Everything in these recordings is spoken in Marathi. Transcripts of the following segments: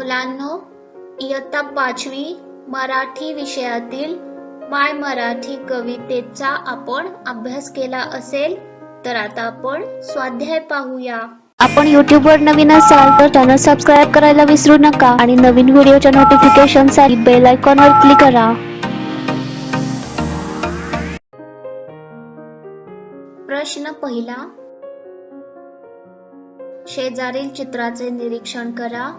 मुलांनो इयत्ता पाचवी मराठी विषयातील माय मराठी कवितेचा आपण अभ्यास केला असेल तर आता आपण स्वाध्याय पाहूया. आपण YouTube वर नवीन असाल तर चॅनल सबस्क्राईब करायला विसरू नका आणि नवीन व्हिडिओच्या नोटिफिकेशनसाठी बेल आयकॉनवर क्लिक करा. प्रश्न पहिला. शेजारील चित्राचे निरीक्षण करा.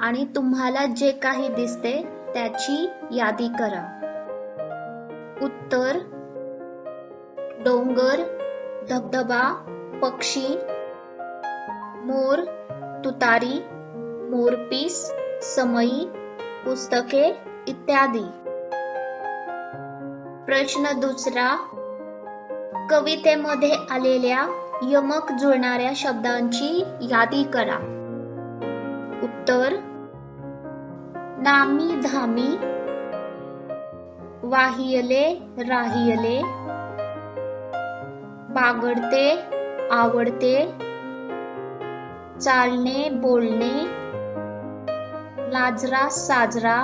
आणि तुम्हाला जे काही दिसते त्याची यादी करा. उत्तर डोंगर धबधबा पक्षी मोर तुतारी मोरपीस समई पुस्तके इत्यादी. प्रश्न दुसरा कवितेमध्ये आलेल्या यमक जुळणाऱ्या शब्दांची यादी करा. उत्तर नामी धामी वाहियले राहियले बागडते आवडते चालणे बोलणे लाजरा साजरा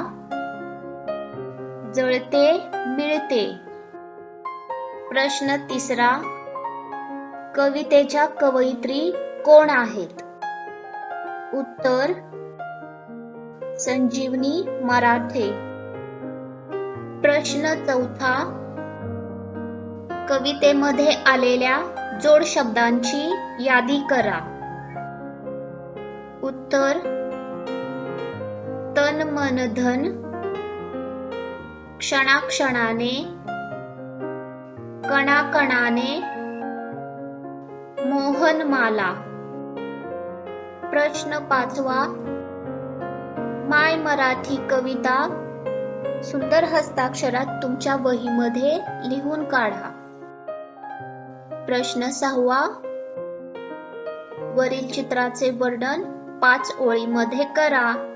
जळते मिळते. प्रश्न तिसरा कवितेच्या कवयित्री कोण आहेत? उत्तर संजीवनी मराठे. प्रश्न चौथा कवितेमध्ये आलेल्या जोड शब्दांची यादी करा. उत्तर तन मन धन क्षणाक्षणाने कणाकणाने मोहनमाला. प्रश्न पाचवा माय मराठी कविता. सुंदर हस्ताक्षरात तुमच्या वहीमध्ये लिहून काढा. प्रश्न सहावा. वरील चित्राचे वर्णन पाच ओळीमध्ये करा.